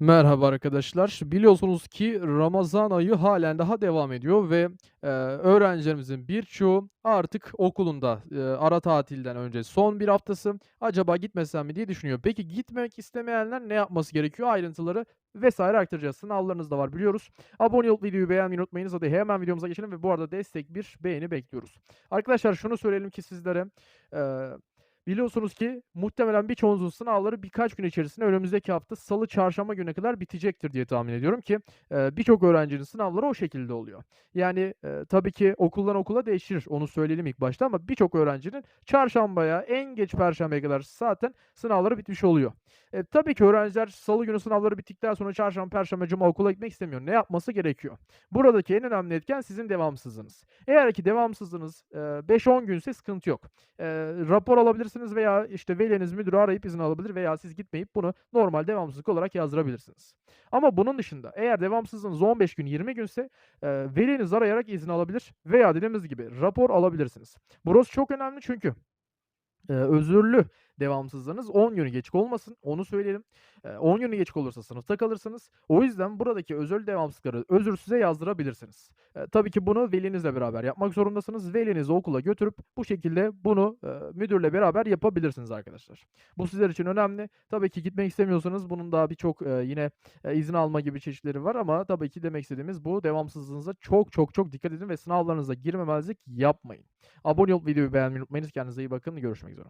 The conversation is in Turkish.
Merhaba arkadaşlar. Biliyorsunuz ki Ramazan ayı halen daha devam ediyor ve, eee, öğrencilerimizin birçoğu artık okulunda, eee, ara tatilden önce son bir haftası. "Acaba gitmesem mi?" diye düşünüyor. Peki gitmek istemeyenler ne yapması gerekiyor? Ayrıntıları vs. aktaracağız. Sınavlarınız da var biliyoruz. Abone olup videoyu beğenmeyi unutmayınız. Hadi hemen videomuza geçelim ve bu arada destek bir beğeni bekliyoruz. Arkadaşlar şunu söyleyelim ki sizlere, eee, biliyorsunuz ki muhtemelen birçoğunuzun sınavları birkaç gün içerisinde önümüzdeki hafta salı, çarşamba gününe kadar bitecektir diye tahmin ediyorum ki, eee, birçok öğrencinin sınavları o şekilde oluyor. Yani, eee, tabii ki okuldan okula değişir, onu söyleyelim ilk başta ama birçok öğrencinin çarşambaya, en geç perşembeye kadar zaten sınavları bitmiş oluyor. E, tabii ki öğrenciler salı günü sınavları bittikten sonra çarşamba, perşembe, cuma okula gitmek istemiyor. Ne yapması gerekiyor? Buradaki en önemli etken sizin devamsızlığınız. Eğer ki devamsızlığınız, eee, 5-10 günse sıkıntı yok. Eee, rapor alabilirsiniz veya, işte, veliniz müdürü arayıp izin alabilir veya siz gitmeyip bunu normal devamsızlık olarak yazdırabilirsiniz. Ama bunun dışında eğer devamsızlığınız 15 gün, 20 günse, eee, velinizi arayarak izin alabilir veya dediğimiz gibi rapor alabilirsiniz. Burası çok önemli çünkü, eee, özürlü devamsızlığınız 10 günü geçik olmasın, onu söyleyelim. Eee, 10 günü geçik olursa sınıfta kalırsınız. O yüzden buradaki özürlü devamsızlıkları özürsüze yazdırabilirsiniz. Eee, tabii ki bunu velinizle beraber yapmak zorundasınız. Velinizi okula götürüp bu şekilde bunu, müdürle beraber yapabilirsiniz arkadaşlar. Bu sizler için önemli. Tabii ki gitmek istemiyorsanız bunun daha birçok, yine, izin alma gibi çeşitleri var ama tabii ki demek istediğimiz bu. Devamsızlığınıza çok çok çok dikkat edin ve sınavlarınıza girmemezlik yapmayın. Abone olup videoyu beğenmeyi unutmayınız. Kendinize iyi bakın. Görüşmek üzere.